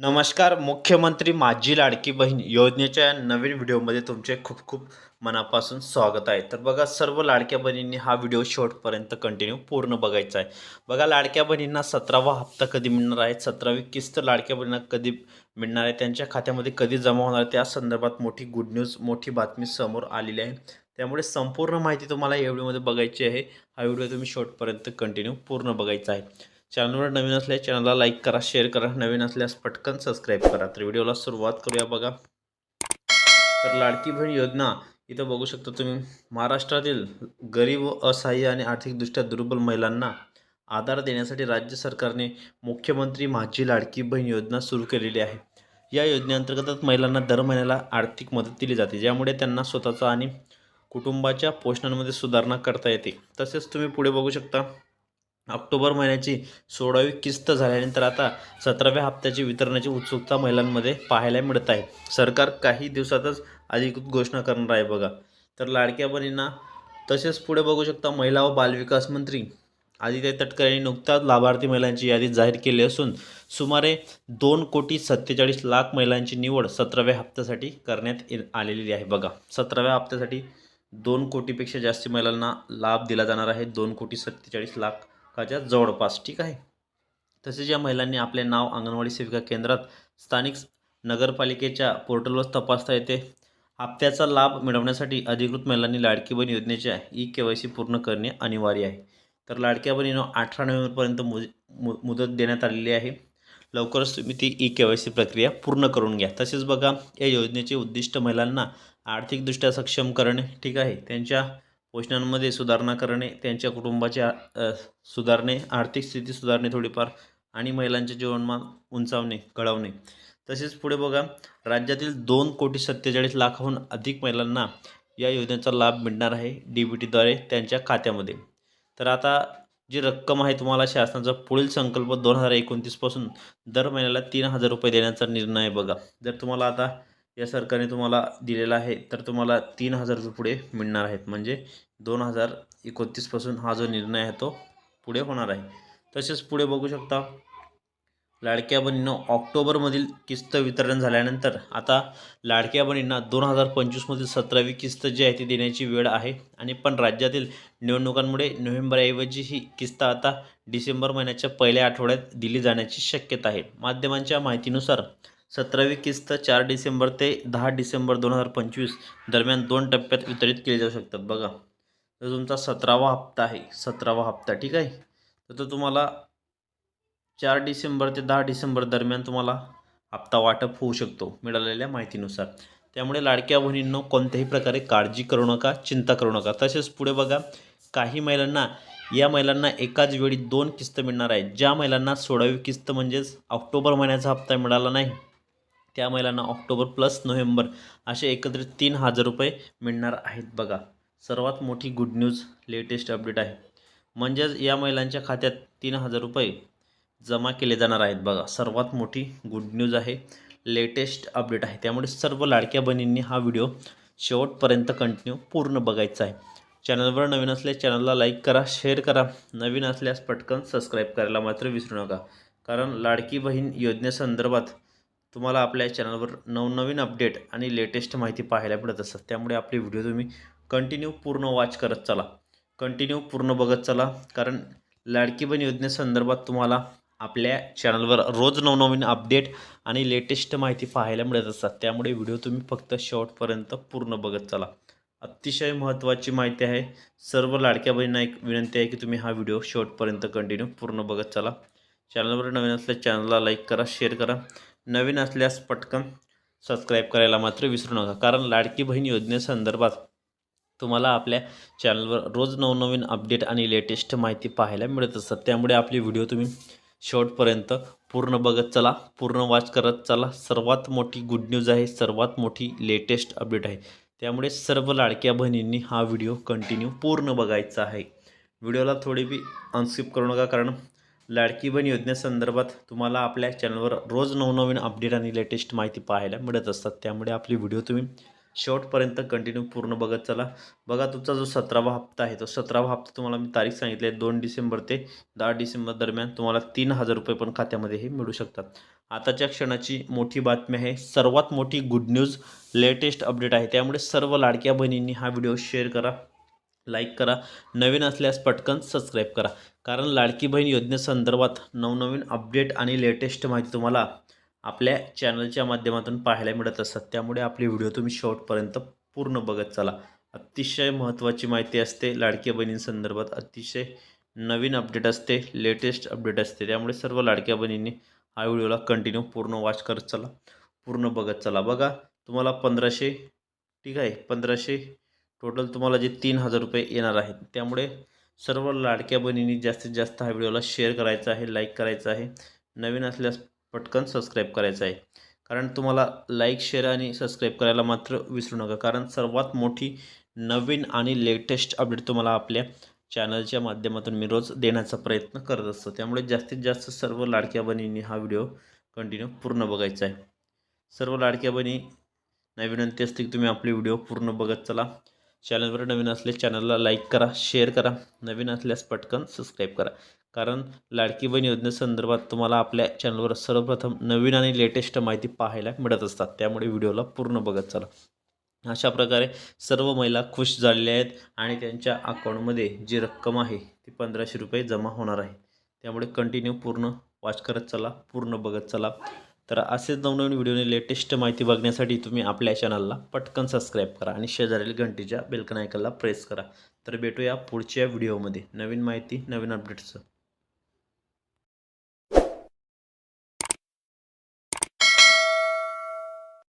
नमस्कार मुख्यमंत्री माझी लाडकी बहीण योजनेच्या या नवीन व्हिडिओमध्ये तुमचे खूप खूप मनापासून स्वागत आहे. तर बघा सर्व लाडक्या बहिणींनी हा व्हिडिओ शेवटपर्यंत कंटिन्यू पूर्ण बघायचा आहे. बघा लाडक्या बहिणींना सतरावा हप्ता कधी मिळणार आहे? सतरावी किस्त लाडक्या बहिणींना कधी मिळणार आहे? त्यांच्या खात्यामध्ये कधी जमा होणार आहे? त्या संदर्भात मोठी गुड न्यूज मोठी बातमी समोर आलेली आहे. त्यामुळे संपूर्ण माहिती तुम्हाला या व्हिडिओमध्ये बघायची आहे. हा व्हिडिओ तुम्ही शेवटपर्यंत कंटिन्यू पूर्ण बघायचा आहे. चॅनलवर नवीन असल्यास चॅनलला लाईक करा शेअर करा नवीन असल्यास पटकन सबस्क्राईब करा. तर व्हिडिओला सुरुवात करूया बघा. तर लाडकी बहीण योजना इथं बघू शकता तुम्ही. महाराष्ट्रातील गरीब व असहाय्य आणि आर्थिकदृष्ट्या दुर्बल महिलांना आधार देण्यासाठी राज्य सरकारने मुख्यमंत्री माझी लाडकी बहीण योजना सुरू केलेली आहे. या योजनेअंतर्गत महिलांना दर महिन्याला आर्थिक मदत दिली जाते ज्यामुळे त्यांना स्वतःचा आणि कुटुंबाच्या पोषणांमध्ये सुधारणा करता येते. तसेच तुम्ही पुढे बघू शकता. ऑक्टोबर महिन्याची सोळावी किस्त झाल्यानंतर आता सतराव्या हप्त्याची वितरणाची उत्सुकता महिलांमध्ये पाहायला मिळत आहे. सरकार काही दिवसातच अधिकृत घोषणा करणार आहे बघा. तर लाडक्या बहिणींना तसेच पुढे बघू शकता महिला व बालविकास मंत्री आदित्य तटकरे यांनी नुकताच लाभार्थी महिलांची यादी जाहीर केली असून सुमारे दोन कोटी सत्तेचाळीस लाख महिलांची निवड सतराव्या हप्त्यासाठी करण्यात ये- आलेली आहे बघा. सतराव्या हप्त्यासाठी दोन कोटीपेक्षा जास्त महिलांना लाभ दिला जाणार आहे. दोन कोटी सत्तेचाळीस लाख लाखाच्या जवळपास ठीक आहे? तसेच या महिलांनी आपले नाव अंगणवाडी सेविका केंद्रात स्थानिक नगरपालिकेच्या पोर्टलवर तपासता येते. हप्त्याचा लाभ मिळवण्यासाठी अधिकृत महिलांनी लाडकी बहीण योजनेच्या ई के वाय सी पूर्ण करणे अनिवार्य आहे. तर लाडक्या बहिणीनं अठरा नोव्हेंबरपर्यंत मुज मु मुदत देण्यात आलेली आहे. लवकरच तुम्ही ती ई के वाय सी प्रक्रिया पूर्ण करून घ्या. तसेच बघा या योजनेचे उद्दिष्ट महिलांना आर्थिकदृष्ट्या सक्षम करणे ठीक आहे? त्यांच्या पोषणांमध्ये सुधारणा करणे त्यांच्या कुटुंबाच्या सुधारणे आर्थिक स्थिती सुधारणे थोडीफार आणि महिलांचे जीवनमान उंचावणे घडवणे. तसेच पुढे बघा राज्यातील दोन कोटी सत्तेचाळीस लाखाहून अधिक महिलांना या योजनेचा लाभ मिळणार आहे डी बी टीद्वारे त्यांच्या खात्यामध्ये. तर आता जी रक्कम आहे तुम्हाला शासनाचा पुढील संकल्प दोन हजार एकोणतीसपासून दर महिन्याला तीन हजार रुपये देण्याचा निर्णय आहे बघा. जर तुम्हाला आता या सरकारने तुम्हाला दिलेला आहे तर तुम्हाला तीन हजार रुपये पुढे मिळणार आहेत. म्हणजे दोन हजार एकोणतीसपासून हा जो निर्णय आहे तो पुढे होणार आहे. तसेच पुढे बघू शकता लाडक्या बहिणींनो ऑक्टोबरमधील किस्त वितरण झाल्यानंतर आता लाडक्या बहिणींना दोन हजार पंचवीसमधील सतरावी किस्त जी आहे ती देण्याची वेळ आहे. आणि पण राज्यातील निवडणुकांमुळे नोव्हेंबरऐवजी ही किस्त आता डिसेंबर महिन्याच्या पहिल्या आठवड्यात दिली जाण्याची शक्यता आहे. माध्यमांच्या माहितीनुसार सतरावी किस्त चार डिसेंबर ते दहा डिसेंबर दोन हजार पंचवीस दरम्यान दोन टप्प्यात वितरित केली जाऊ शकतात. बघा तर तुमचा सतरावा हप्ता आहे. सतरावा हप्ता ठीक आहे? तर तो तुम्हाला चार डिसेंबर ते दहा डिसेंबर दरम्यान तुम्हाला हप्ता वाटप होऊ शकतो मिळालेल्या माहितीनुसार. त्यामुळे लाडक्या बहिणींनो कोणत्याही प्रकारे काळजी करू नका चिंता करू नका. तसेच पुढे बघा काही महिलांना या महिलांना एकाच वेळी दोन किस्त मिळणार आहे ज्या महिलांना सोळावी किस्त म्हणजेच ऑक्टोबर महिन्याचा हप्ता मिळाला नाही त्या महिलांना ऑक्टोबर प्लस नोव्हेंबर असे एकत्रित तीन हजार रुपये मिळणार आहेत. बघा सर्वात मोठी गुड न्यूज लेटेस्ट अपडेट आहे. म्हणजेच या महिलांच्या खात्यात तीन हजार रुपये जमा केले जाणार आहेत. बघा सर्वात मोठी गुड न्यूज आहे लेटेस्ट अपडेट आहे. त्यामुळे सर्व लाडक्या बहिणींनी हा व्हिडिओ शेवटपर्यंत कंटिन्यू पूर्ण बघायचा आहे. चॅनलवर नवीन असल्यास चॅनलला लाईक करा शेअर करा. नवीन असल्यास पटकन सबस्क्राईब करायला मात्र विसरू नका. कारण लाडकी बहीण योजनेसंदर्भात तुम्हाला आपल्या चॅनलवर नवनवीन अपडेट आणि लेटेस्ट माहिती पाहायला मिळत असतात. त्यामुळे आपले व्हिडिओ तुम्ही कंटिन्यू पूर्ण वॉच करत चला. कंटिन्यू पूर्ण बघत चला. कारण लाडकी बहीण योजनेसंदर्भात तुम्हाला आपल्या चॅनलवर रोज नवनवीन अपडेट आणि लेटेस्ट माहिती पाहायला मिळत असतात. त्यामुळे व्हिडिओ तुम्ही फक्त शेवटपर्यंत पूर्ण बघत चला. अतिशय महत्त्वाची माहिती आहे. सर्व लाडक्या बहिणींना एक विनंती आहे की तुम्ही हा व्हिडिओ शेवटपर्यंत कंटिन्यू पूर्ण बघत चला. चॅनलवर नवीन असल्या चॅनलला लाईक करा शेअर करा. नवीन असल्यास पटकन सबस्क्राईब करायला मात्र विसरू नका. कारण लाडकी बहीण योजनेसंदर्भात तुम्हाला आपल्या चॅनलवर रोज नवनवीन अपडेट आणि लेटेस्ट माहिती पाहायला मिळत असतात. त्यामुळे आपले व्हिडिओ तुम्ही शेवटपर्यंत पूर्ण बघत चला पूर्ण वाच करत चला. सर्वात मोठी गुड न्यूज आहे सर्वात मोठी लेटेस्ट अपडेट आहे. त्यामुळे सर्व लाडक्या बहिणींनी हा व्हिडिओ कंटिन्यू पूर्ण बघायचा आहे. व्हिडिओला थोडी बी अनस्किप करू नका कारण लाडकी बहीण योजनेसंदर्भात तुम्हाला आपल्या चॅनलवर रोज नवनवीन अपडेट आणि लेटेस्ट माहिती पाहायला मिळत असतात. त्यामुळे आपली व्हिडिओ तुम्ही शेवटपर्यंत कंटिन्यू पूर्ण बघत चला. बघा तुमचा जो सतरावा हप्ता आहे तो सतरावा हप्ता तुम्हाला मी तारीख सांगितली आहे दोन डिसेंबर ते दहा डिसेंबर दरम्यान तुम्हाला तीन हजार रुपये पण खात्यामध्ये हे मिळू शकतात. आताच्या क्षणाची मोठी बातमी आहे सर्वात मोठी गुड न्यूज लेटेस्ट अपडेट आहे. त्यामुळे सर्व लाडक्या बहिणींनी हा व्हिडिओ शेअर करा. लाईक करा. नवीन असल्यास पटकन सबस्क्राईब करा. कारण लाडकी बहीण योजनेसंदर्भात नवनवीन अपडेट आणि लेटेस्ट माहिती तुम्हाला आपल्या चॅनलच्या माध्यमातून पाहायला मिळत असतात. त्यामुळे आपले व्हिडिओ तुम्ही शेवटपर्यंत पूर्ण बघत चला. अतिशय महत्त्वाची माहिती असते. लाडक्या बहिणींसंदर्भात अतिशय नवीन अपडेट असते. लेटेस्ट अपडेट असते. त्यामुळे सर्व लाडक्या बहिणींनी हा व्हिडिओला कंटिन्यू पूर्ण वॉच करत चला. पूर्ण बघत चला. बघा तुम्हाला पंधराशे ठीक आहे पंधराशे टोटल तुम्हाला जे तीन हजार रुपये येणार आहेत त्यामुळे सर्व लाडक्या बहिणींनी जास्तीत जास्त हा व्हिडिओला शेअर करायचा आहे लाईक करायचा आहे. नवीन असल्यास पटकन सबस्क्राईब करायचं आहे. कारण तुम्हाला लाईक शेअर आणि सबस्क्राईब करायला मात्र विसरू नका. कारण सर्वात मोठी नवीन आणि लेटेस्ट अपडेट तुम्हाला आपल्या चॅनलच्या माध्यमातून मी रोज देण्याचा प्रयत्न करत असतो. त्यामुळे जास्तीत जास्त सर्व लाडक्या बहिणींनी हा व्हिडिओ कंटिन्यू पूर्ण बघायचा आहे. सर्व लाडक्या बहिणी विनंती असते की तुम्ही आपले व्हिडिओ पूर्ण बघत चला. चॅनलवर नवीन असल्यास चॅनलला लाईक करा शेअर करा नवीन असल्यास पटकन सबस्क्राईब करा. कारण लाडकी बहीण योजनेसंदर्भात तुम्हाला आपल्या चॅनलवर सर्वप्रथम नवीन आणि लेटेस्ट माहिती पाहायला मिळत असतात. त्यामुळे व्हिडिओला पूर्ण बघत चला. अशा प्रकारे सर्व महिला खुश झालेल्या आहेत आणि त्यांच्या अकाउंटमध्ये जी रक्कम आहे ती पंधराशे रुपये जमा होणार आहे. त्यामुळे कंटिन्यू पूर्ण वॉच करत चला पूर्ण बघत चला. तर असेच नवनवीन व्हिडिओने लेटेस्ट माहिती बघण्यासाठी तुम्ही आपल्या चॅनलला पटकन सबस्क्राईब करा आणि शेजारील घंटीच्या बेलकन आयकनला प्रेस करा. तर भेटूया पुढच्या व्हिडिओमध्ये नवीन माहिती नवीन अपडेट्स